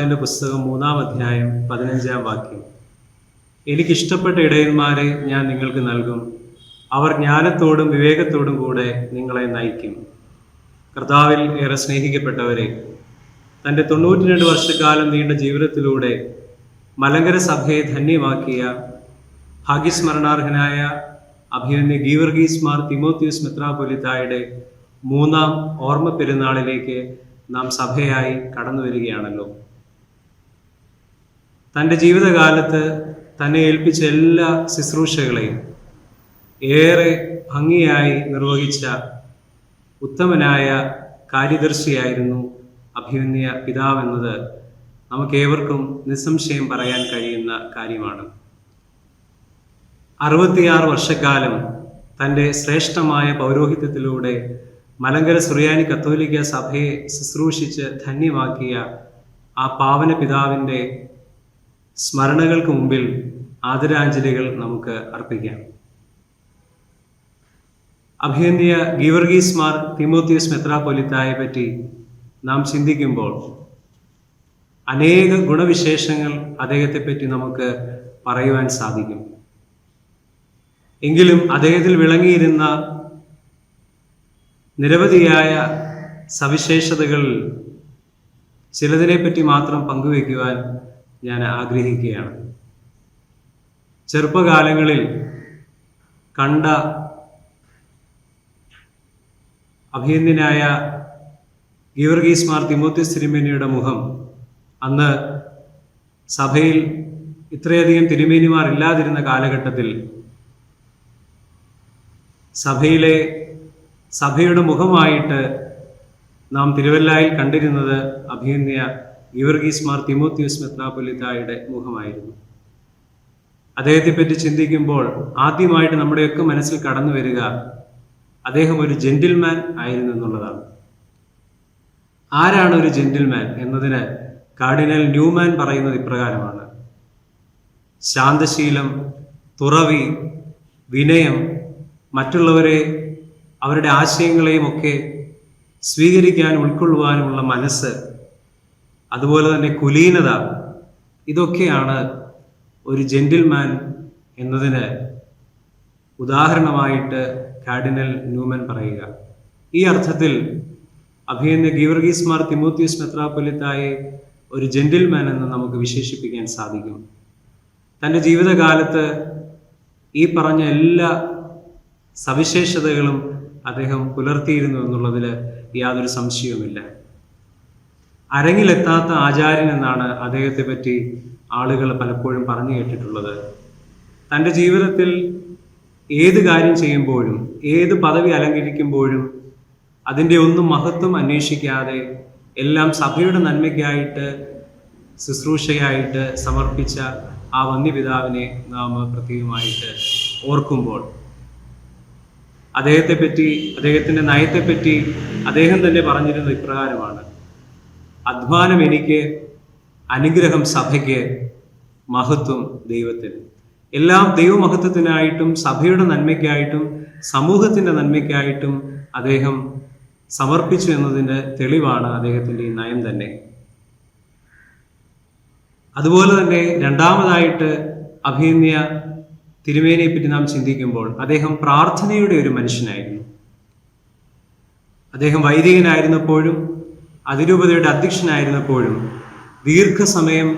പുസ്തകം മൂന്നാം അധ്യായം പതിനഞ്ചാം വാക്യം. എനിക്കിഷ്ടപ്പെട്ട ഇടയന്മാരെ ഞാൻ നിങ്ങൾക്ക് നൽകും. അവർ ജ്ഞാനത്തോടും വിവേകത്തോടും കൂടെ നിങ്ങളെ നയിക്കും. കർത്താവിൽ ഏറെ സ്നേഹിക്കപ്പെട്ടവരെ തന്റെ തൊണ്ണൂറ്റി രണ്ട് വർഷക്കാലം നീണ്ട ജീവിതത്തിലൂടെ മലങ്കര സഭയെ ധന്യമാക്കിയ ഭാഗ്യസ്മരണാർഹനായ അഭിമന്യ ഗീവർഗീസ് മാർ തിമോത്യൂസ് മെത്രാപൊലിത്തായുടെ മൂന്നാം ഓർമ്മ പെരുന്നാളിലേക്ക് നാം സഭയായി കടന്നു വരികയാണല്ലോ തന്റെ ജീവിതകാലത്ത് തന്നെ ഏൽപ്പിച്ച എല്ലാ ശുശ്രൂഷകളെയും ഏറെ ഭംഗിയായി നിർവഹിച്ച ഉത്തമനായ കാര്യദർശിയായിരുന്നു അഭിമന്യ പിതാവെന്നത് നമുക്കേവർക്കും നിസ്സംശയം പറയാൻ കഴിയുന്ന കാര്യമാണ്. അറുപത്തിയാറ് വർഷക്കാലം തന്റെ ശ്രേഷ്ഠമായ പൗരോഹിത്യത്തിലൂടെ മലങ്കര സുറിയാനി കത്തോലിക്ക സഭയെ ശുശ്രൂഷിച്ച് ധന്യമാക്കിയ ആ പാവന പിതാവിന്റെ സ്മരണകൾക്ക് മുമ്പിൽ ആദരാഞ്ജലികൾ നമുക്ക് അർപ്പിക്കാം. അഭിനന്ദിയ ഗീവർഗീസ് മാർ തിമോത്തിയസ് മെത്രാപൊലിത്തായെ പറ്റി നാം ചിന്തിക്കുമ്പോൾ അനേക ഗുണവിശേഷങ്ങൾ അദ്ദേഹത്തെപ്പറ്റി നമുക്ക് പറയുവാൻ സാധിക്കും. എങ്കിലും അദ്ദേഹത്തിൽ വിളങ്ങിയിരുന്ന നിരവധിയായ സവിശേഷതകളിൽ ചിലതിനെപ്പറ്റി മാത്രം പങ്കുവയ്ക്കുവാൻ ഞാൻ ആഗ്രഹിക്കുകയാണ്. ചെറുപ്പകാലങ്ങളിൽ കണ്ട അഭിനന്ദനായ ഗീവർഗീസ് മാർ തിമോത്തി തിരുമേനിയുടെ മുഖം അന്ന് സഭയിൽ ഇത്രയധികം തിരുമേനിമാർ ഇല്ലാതിരുന്ന കാലഘട്ടത്തിൽ സഭയിലെ സഭയുടെ മുഖമായിട്ട് നാം തിരുവല്ലായിൽ കണ്ടിരുന്നത് അഭിനന്യ ഗീവർഗീസ് മാർ തിമോത്തിയസ് മെത്രാപൊലിത്തായുടെ മുഖമായിരുന്നു. അദ്ദേഹത്തെ പറ്റി ചിന്തിക്കുമ്പോൾ ആദ്യമായിട്ട് നമ്മുടെയൊക്കെ മനസ്സിൽ കടന്നു വരിക അദ്ദേഹം ഒരു ജെന്റിൽമാൻ ആയിരുന്നു എന്നുള്ളതാണ്. ആരാണ് ഒരു ജെന്റിൽമാൻ എന്നതിന് കാർഡിനൽ ന്യൂമാൻ പറയുന്നത് ഇപ്രകാരമാണ്. ശാന്തശീലം തുറവി വിനയം മറ്റുള്ളവരെ അവരുടെ ആശയങ്ങളെയും ഒക്കെ സ്വീകരിക്കാൻ ഉൾക്കൊള്ളുവാനുമുള്ള മനസ്സ് അതുപോലെ തന്നെ കുലീനത ഇതൊക്കെയാണ് ഒരു ജെന്റിൽമാൻ എന്നതിന് ഉദാഹരണമായിട്ട് കാർഡിനൽ ന്യൂമൻ പറയുക. ഈ അർത്ഥത്തിൽ അഭിയന്യ ഗീവർഗീസ് മാർ തിമോത്തിയസ് മെത്രാപ്പൊലിത്തായെ ഒരു ജെന്റിൽമാൻ എന്ന് നമുക്ക് വിശേഷിപ്പിക്കാൻ സാധിക്കും. തന്റെ ജീവിതകാലത്ത് ഈ പറഞ്ഞ എല്ലാ സവിശേഷതകളും അദ്ദേഹം പുലർത്തിയിരുന്നു എന്നുള്ളതിൽ യാതൊരു സംശയവുമില്ല. അരങ്ങിലെത്താത്ത ആചാര്യൻ എന്നാണ് അദ്ദേഹത്തെ പറ്റി ആളുകൾ പലപ്പോഴും പറഞ്ഞു കേട്ടിട്ടുള്ളത്. തന്റെ ജീവിതത്തിൽ ഏത് കാര്യം ചെയ്യുമ്പോഴും ഏത് പദവി അലങ്കരിക്കുമ്പോഴും അതിന്റെ ഒന്നും മഹത്വം അന്വേഷിക്കാതെ എല്ലാം സഭയുടെ നന്മയ്ക്കായിട്ട് ശുശ്രൂഷയായിട്ട് സമർപ്പിച്ച ആ വന്യപിതാവിനെ നാം പ്രത്യേകമായിട്ട് ഓർക്കുമ്പോൾ അദ്ദേഹത്തെ പറ്റി അദ്ദേഹത്തിന്റെ നയത്തെപ്പറ്റി അദ്ദേഹം തന്നെ പറഞ്ഞിരുന്നത് ഇപ്രകാരമാണ്. അധ്വാനം എനിക്ക് അനുഗ്രഹം സഭയ്ക്ക് മഹത്വം ദൈവത്തിന്. എല്ലാം ദൈവമഹത്വത്തിനായിട്ടും സഭയുടെ നന്മയ്ക്കായിട്ടും സമൂഹത്തിന്റെ നന്മയ്ക്കായിട്ടും അദ്ദേഹം സമർപ്പിച്ചു എന്നതിന്റെ തെളിവാണ് അദ്ദേഹത്തിന്റെ ഈ നയം തന്നെ. അതുപോലെ തന്നെ രണ്ടാമതായിട്ട് അഭിനയ തിരുമേനിയെ പറ്റി നാം ചിന്തിക്കുമ്പോൾ അദ്ദേഹം പ്രാർത്ഥനയുടെ ഒരു മനുഷ്യനായിരുന്നു. അദ്ദേഹം വൈദികനായിരുന്നപ്പോഴും അതിരൂപതയുടെ അധ്യക്ഷനായിരുന്നപ്പോഴും ദീർഘസമയം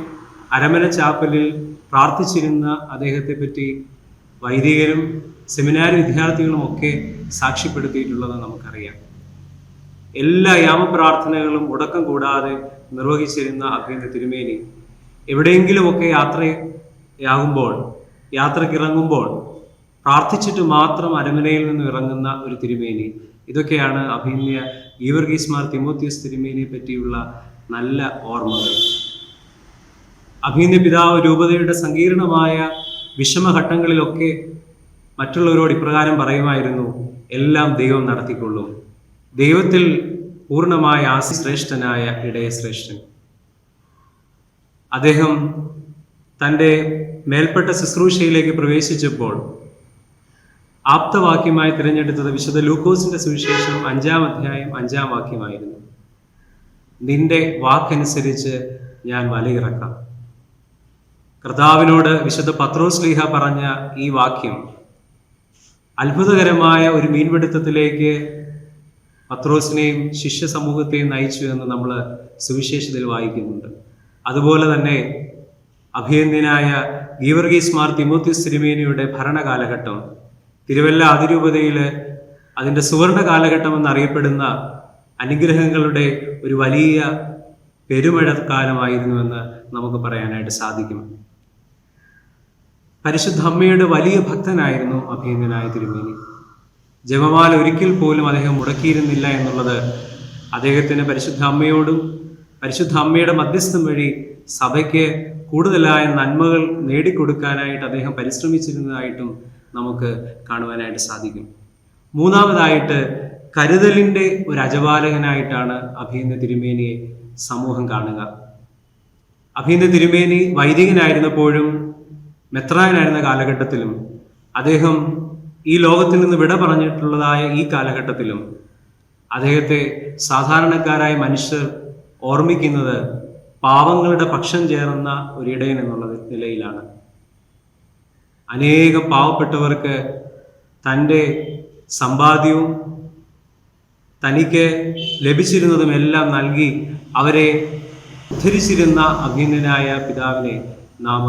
അരമന ചാപ്പലിൽ പ്രാർത്ഥിച്ചിരുന്ന അദ്ദേഹത്തെ പറ്റി വൈദികരും സെമിനാരി വിദ്യാർത്ഥികളും ഒക്കെ സാക്ഷ്യപ്പെടുത്തിയിട്ടുള്ളത് നമുക്കറിയാം. എല്ലാ യാമപ്രാർത്ഥനകളും ഉടക്കം കൂടാതെ നിർവഹിച്ചിരുന്ന അഭിനന്ദ തിരുമേനി എവിടെയെങ്കിലുമൊക്കെ യാത്രയാകുമ്പോൾ യാത്രക്കിറങ്ങുമ്പോൾ പ്രാർത്ഥിച്ചിട്ട് മാത്രം അരമനയിൽ നിന്ന് ഇറങ്ങുന്ന ഒരു തിരുമേനി. ഇതൊക്കെയാണ് അഭിനയ ഗീവർഗീസ്മാർ തിമോത്തിയസ് തിരുമേനിയെ പറ്റിയുള്ള നല്ല ഓർമ്മകൾ. അഭിനയ പിതാവ് രൂപതയുടെ സങ്കീർണമായ വിഷമഘട്ടങ്ങളിലൊക്കെ മറ്റുള്ളവരോട് ഇപ്രകാരം പറയുമായിരുന്നു എല്ലാം ദൈവം നടത്തിക്കൊള്ളും. ദൈവത്തിൽ പൂർണമായ ആസി ശ്രേഷ്ഠനായ ഇടയ ശ്രേഷ്ഠൻ അദ്ദേഹം തന്റെ മേൽപ്പെട്ട ശുശ്രൂഷയിലേക്ക് പ്രവേശിച്ചപ്പോൾ ആപ്തവാക്യമായി തിരഞ്ഞെടുത്തത് വിശുദ്ധ ലൂക്കോസിന്റെ സുവിശേഷം അഞ്ചാം അധ്യായം അഞ്ചാം വാക്യമായിരുന്നു. നിന്റെ വാക്കനുസരിച്ച് ഞാൻ വലയിറക്കാം. കർത്താവിനോട് വിശുദ്ധ പത്രോസ് ലീഹ പറഞ്ഞ ഈ വാക്യം അത്ഭുതകരമായ ഒരു മീൻപിടുത്തത്തിലേക്ക് പത്രോസിനെയും ശിഷ്യ സമൂഹത്തെയും നയിച്ചു എന്ന് നമ്മൾ സുവിശേഷത്തിൽ വായിക്കുന്നുണ്ട്. അതുപോലെ തന്നെ അഭിയന്യനായ ഗീവർഗീസ് മാർ തിമോത്തി തിരുമേനിയുടെ ഭരണകാലഘട്ടം തിരുവല്ല അതിരൂപതയിൽ അതിന്റെ സുവർണ കാലഘട്ടം എന്നറിയപ്പെടുന്ന അനുഗ്രഹങ്ങളുടെ ഒരു വലിയ പെരുമഴക്കാലമായിരുന്നുവെന്ന് നമുക്ക് പറയാനായിട്ട് സാധിക്കും. പരിശുദ്ധ അമ്മയുടെ വലിയ ഭക്തനായിരുന്നു അഭിയന്തനായ തിരുമേനി. ജപമാല ഒരിക്കൽ പോലും അദ്ദേഹം മുടക്കിയിരുന്നില്ല എന്നുള്ളത് അദ്ദേഹത്തിന് പരിശുദ്ധ അമ്മയോടും പരിശുദ്ധ അമ്മയുടെ മധ്യസ്ഥം വഴി സഭയ്ക്ക് കൂടുതലായ നന്മകൾ നേടിക്കൊടുക്കാനായിട്ട് അദ്ദേഹം പരിശ്രമിച്ചിരുന്നതായിട്ടും നമുക്ക് കാണുവാനായിട്ട് സാധിക്കും. മൂന്നാമതായിട്ട് കരുതലിന്റെ ഒരു അജപാലകനായിട്ടാണ് അഭിയന്യ തിരുമേനിയെ സമൂഹം കാണുക. അഭിയന്യ തിരുമേനി വൈദികനായിരുന്നപ്പോഴും മെത്രാനായിരുന്ന കാലഘട്ടത്തിലും അദ്ദേഹം ഈ ലോകത്തിൽ നിന്ന് വിട പറഞ്ഞിട്ടുള്ളതായ ഈ കാലഘട്ടത്തിലും അദ്ദേഹത്തെ സാധാരണക്കാരായ മനുഷ്യർ ഓർമ്മിക്കുന്നത് പാവങ്ങളുടെ പക്ഷം ചേർന്ന ഒരിടയൻ എന്നുള്ള നിലയിലാണ്. അനേകം പാവപ്പെട്ടവർക്ക് തന്റെ സമ്പാദ്യവും തനിക്ക് ലഭിച്ചിരുന്നതുമെല്ലാം നൽകി അവരെ ഉദ്ധരിച്ചിരുന്ന അഗ്നിനായ പിതാവിനെ നാം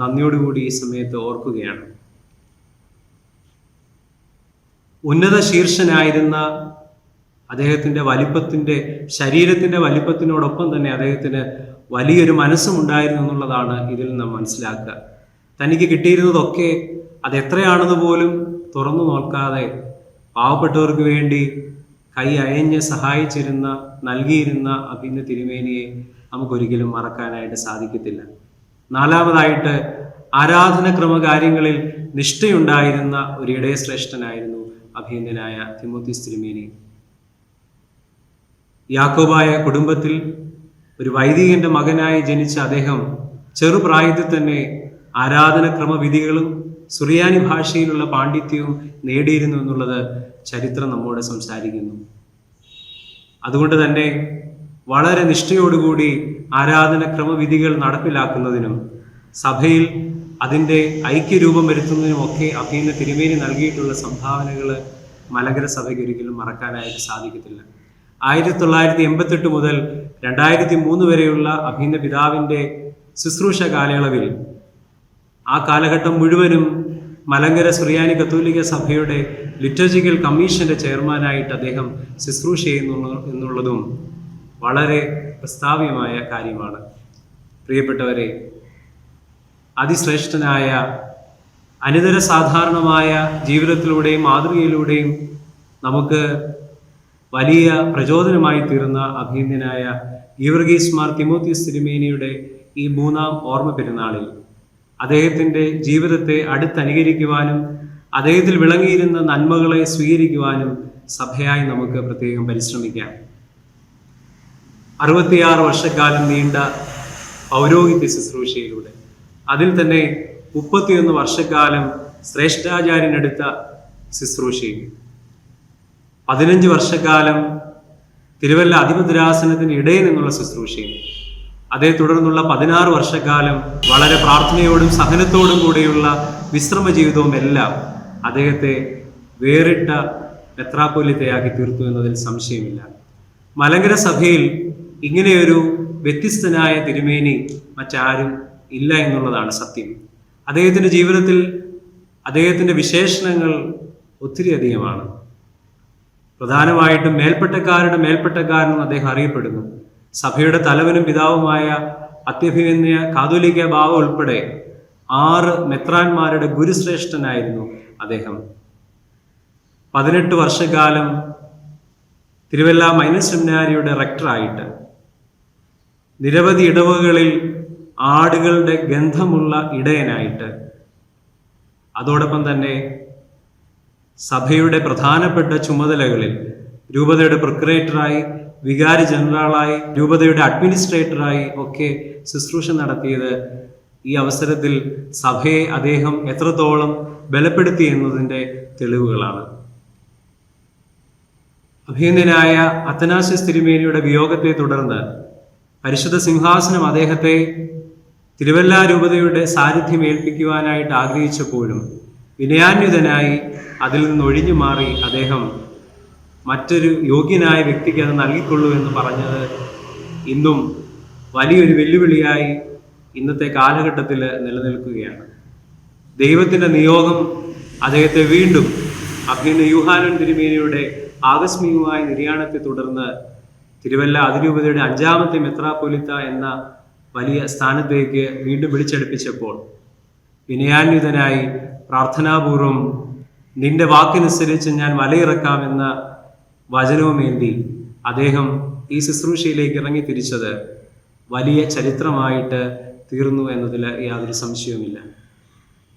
നന്ദിയോടുകൂടി ഈ സമയത്ത് ഓർക്കുകയാണ്. ഉന്നത ശീർഷനായിരുന്ന അദ്ദേഹത്തിന്റെ വലിപ്പത്തിന്റെ ശരീരത്തിന്റെ വലിപ്പത്തിനോടൊപ്പം തന്നെ അദ്ദേഹത്തിന് വലിയൊരു മനസ്സുമുണ്ടായിരുന്നു എന്നുള്ളതാണ് ഇതിൽ നാം മനസ്സിലാക്കുക. തനിക്ക് കിട്ടിയിരുന്നതൊക്കെ അത് എത്രയാണെന്ന് പോലും തുറന്നു നോക്കാതെ പാവപ്പെട്ടവർക്ക് വേണ്ടി കൈ അയഞ്ഞ് സഹായിച്ചിരുന്ന നൽകിയിരുന്ന അഭിന്ന തിരുമേനിയെ നമുക്കൊരിക്കലും മറക്കാനായിട്ട് സാധിക്കത്തില്ല. നാലാമതായിട്ട് ആരാധനക്രമ കാര്യങ്ങളിൽ നിഷ്ഠയുണ്ടായിരുന്ന ഒരു ഇടയശ്രേഷ്ഠനായിരുന്നു അഭിനന്ദനായ തിമോത്തിസ് തിരുമേനി. യാക്കോബായ കുടുംബത്തിൽ ഒരു വൈദികന്റെ മകനായി ജനിച്ച അദ്ദേഹം ചെറുപ്രായത്തിൽ തന്നെ ആരാധനക്രമ വിധികളും സുറിയാനി ഭാഷയിലുള്ള പാണ്ഡിത്യവും നേടിയിരുന്നു എന്നുള്ളത് ചരിത്രം നമ്മോട് സംസാരിക്കുന്നു. അതുകൊണ്ട് തന്നെ വളരെ നിഷ്ഠയോടുകൂടി ആരാധന ക്രമവിധികൾ നടപ്പിലാക്കുന്നതിനും സഭയിൽ അതിന്റെ ഐക്യരൂപം വരുത്തുന്നതിനുമൊക്കെ അഭിന്ന തിരുമേനി നൽകിയിട്ടുള്ള സംഭാവനകൾ മലങ്കര സഭയ്ക്ക് ഒരിക്കലും മറക്കാനായിട്ട് സാധിക്കത്തില്ല. ആയിരത്തി തൊള്ളായിരത്തി എൺപത്തെട്ട് മുതൽ രണ്ടായിരത്തി മൂന്ന് വരെയുള്ള അഭിന്ന പിതാവിന്റെ ശുശ്രൂഷ കാലയളവിൽ ആ കാലഘട്ടം മുഴുവനും മലങ്കര സുറിയാനി കത്തോലിക്ക സഭയുടെ ലിറ്റർജിക്കൽ കമ്മീഷന്റെ ചെയർമാനായിട്ട് അദ്ദേഹം ശുശ്രൂഷ ചെയ്യുന്നു എന്നുള്ളതും വളരെ പ്രസ്താവ്യമായ കാര്യമാണ്. പ്രിയപ്പെട്ടവരെ അതിശ്രേഷ്ഠനായ അനിതര സാധാരണമായ ജീവിതത്തിലൂടെയും മാതൃകയിലൂടെയും നമുക്ക് വലിയ പ്രചോദനമായി തീർന്ന അഭിനന്ദനായ ഗീവർഗീസ് മാർ തിമോത്തി തിരുമേനിയുടെ ഈ മൂന്നാം ഓർമ്മ പെരുന്നാളിൽ അദ്ദേഹത്തിന്റെ ജീവിതത്തെ അടുത്തനുകരിക്കുവാനും അദ്ദേഹത്തിൽ വിളങ്ങിയിരുന്ന നന്മകളെ സ്വീകരിക്കുവാനും സഭയായി നമുക്ക് പ്രത്യേകം പരിശ്രമിക്കാം. അറുപത്തിയാറ് വർഷക്കാലം നീണ്ട പൗരോഹിത്യ ശുശ്രൂഷയിലൂടെ. അതിൽ തന്നെ മുപ്പത്തിയൊന്ന് വർഷക്കാലം ശ്രേഷ്ഠാചാര്യനെടുത്ത ശുശ്രൂഷയിൽ. പതിനഞ്ച് വർഷക്കാലം തിരുവല്ല അധിപതിരാസനത്തിന് ഇടയിൽ നിന്നുള്ള ശുശ്രൂഷയും അതേ തുടർന്നുള്ള പതിനാറ് വർഷക്കാലം വളരെ പ്രാർത്ഥനയോടും സഹനത്തോടും കൂടെയുള്ള വിശ്രമ ജീവിതവും എല്ലാം അദ്ദേഹത്തെ വേറിട്ട മെത്രാപ്പൊലിത്തയാക്കി തീർത്തു എന്നതിൽ സംശയമില്ല. മലങ്കര സഭയിൽ ഇങ്ങനെയൊരു വ്യത്യസ്തനായ തിരുമേനി മറ്റാരും ഇല്ല എന്നുള്ളതാണ് സത്യം. അദ്ദേഹത്തിന്റെ ജീവിതത്തിൽ അദ്ദേഹത്തിന്റെ വിശേഷണങ്ങൾ ഒത്തിരി അധികമാണ്. പ്രധാനമായിട്ടും മേൽപ്പെട്ടക്കാരുടെ മേൽപ്പെട്ടക്കാരനെന്ന് അദ്ദേഹം അറിയപ്പെടുന്നു. സഭയുടെ തലവനും പിതാവുമായ അത്യഭിമന്യ കാതോലിക്ക ബാവ ഉൾപ്പെടെ ആറ് മെത്രാന്മാരുടെ ഗുരുശ്രേഷ്ഠനായിരുന്നു അദ്ദേഹം. പതിനെട്ട് വർഷക്കാലം തിരുവല്ല മൈനസ് സെമിനാരിയുടെ റെക്ടറായിട്ട് നിരവധി ഇടവുകളിൽ ആടുകളുടെ ഗന്ധമുള്ള ഇടയനായിട്ട്. അതോടൊപ്പം തന്നെ സഭയുടെ പ്രധാനപ്പെട്ട ചുമതലകളിൽ രൂപതയുടെ പ്രൊക്രേറ്ററായി വികാരി ജനറലായി രൂപതയുടെ അഡ്മിനിസ്ട്രേറ്ററായി ഒക്കെ ശുശ്രൂഷ നടത്തിയത് ഈ അവസരത്തിൽ സഭയെ അദ്ദേഹം എത്രത്തോളം ബലപ്പെടുത്തി എന്നതിന്റെ തെളിവുകളാണ്. അഭിനന്ദനായ അത്തനാശ തിരുമേനിയുടെ വിയോഗത്തെ തുടർന്ന് പരിശുദ്ധ സിംഹാസനം അദ്ദേഹത്തെ തിരുവല്ല രൂപതയുടെ സാന്നിധ്യം ഏൽപ്പിക്കുവാനായിട്ട് ആഗ്രഹിച്ചപ്പോഴും വിനയാന്വിതനായി അതിൽ നിന്ന് ഒഴിഞ്ഞു മാറി അദ്ദേഹം മറ്റൊരു യോഗ്യനായ വ്യക്തിക്ക് അത് നൽകിക്കൊള്ളൂ എന്ന് പറഞ്ഞത് ഇന്നും വലിയൊരു വെല്ലുവിളിയായി ഇന്നത്തെ കാലഘട്ടത്തിൽ നിലനിൽക്കുകയാണ്. ദൈവത്തിന്റെ നിയോഗം അദ്ദേഹത്തെ വീണ്ടും അഭിനന്ദ യൂഹാനൻ തിരുമേനിയുടെ ആകസ്മികമായ നിര്യാണത്തെ തുടർന്ന് തിരുവല്ല അതിരൂപതയുടെ അഞ്ചാമത്തെ മെത്രാപ്പൊലിത്ത എന്ന വലിയ സ്ഥാനത്തേക്ക് വീണ്ടും വിളിച്ചടുപ്പിച്ചപ്പോൾ വിനയാന്വിതനായി പ്രാർത്ഥനാപൂർവം നിന്റെ വാക്കനുസരിച്ച് ഞാൻ വലയിറക്കാമെന്ന വചനവുമേന്തി അദ്ദേഹം ഈ ശുശ്രൂഷയിലേക്ക് ഇറങ്ങി തിരിച്ചത് വലിയ ചരിത്രമായിട്ട് തീർന്നു എന്നതിൽ യാതൊരു സംശയവുമില്ല.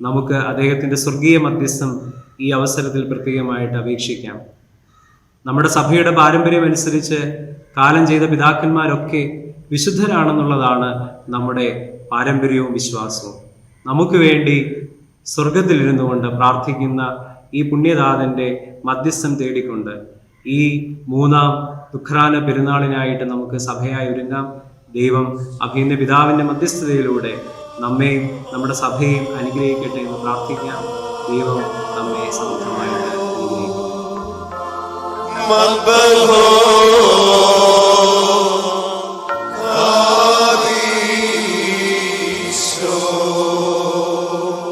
നമുക്ക് അദ്ദേഹത്തിന്റെ സ്വർഗീയ മധ്യസ്ഥം ഈ അവസരത്തിൽ പ്രത്യേകമായിട്ട് അപേക്ഷിക്കാം. നമ്മുടെ സഭയുടെ പാരമ്പര്യം അനുസരിച്ച് കാലം ചെയ്ത പിതാക്കന്മാരൊക്കെ വിശുദ്ധരാണെന്നുള്ളതാണ് നമ്മുടെ പാരമ്പര്യവും വിശ്വാസവും. നമുക്ക് വേണ്ടി സ്വർഗത്തിലിരുന്നു കൊണ്ട് പ്രാർത്ഥിക്കുന്ന ഈ പുണ്യദാതന്റെ മധ്യസ്ഥം തേടിക്കൊണ്ട് ഈ മൂന്നാം ദുഃഖാന പെരുന്നാളിനായിട്ട് നമുക്ക് സഭയായി ഒരുങ്ങാം. ദൈവം അഭിന്ന പിതാവിന്റെ മധ്യസ്ഥതയിലൂടെ നമ്മെയും നമ്മുടെ സഭയെയും അനുഗ്രഹിക്കട്ടെ എന്ന് പ്രാർത്ഥിക്കാം. ദൈവം നമ്മെ സമൃദ്ധമായിട്ട്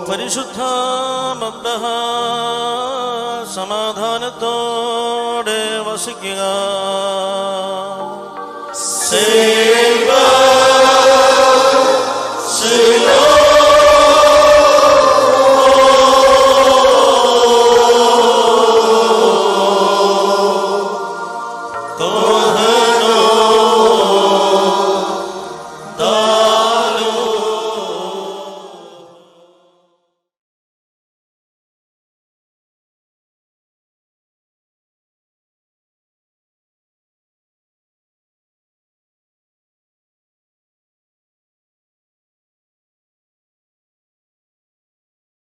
പരിശുദ്ധ മബ്ദഹ സമാധാനത്തോടെ വസിക്കുക. തോന്നിയ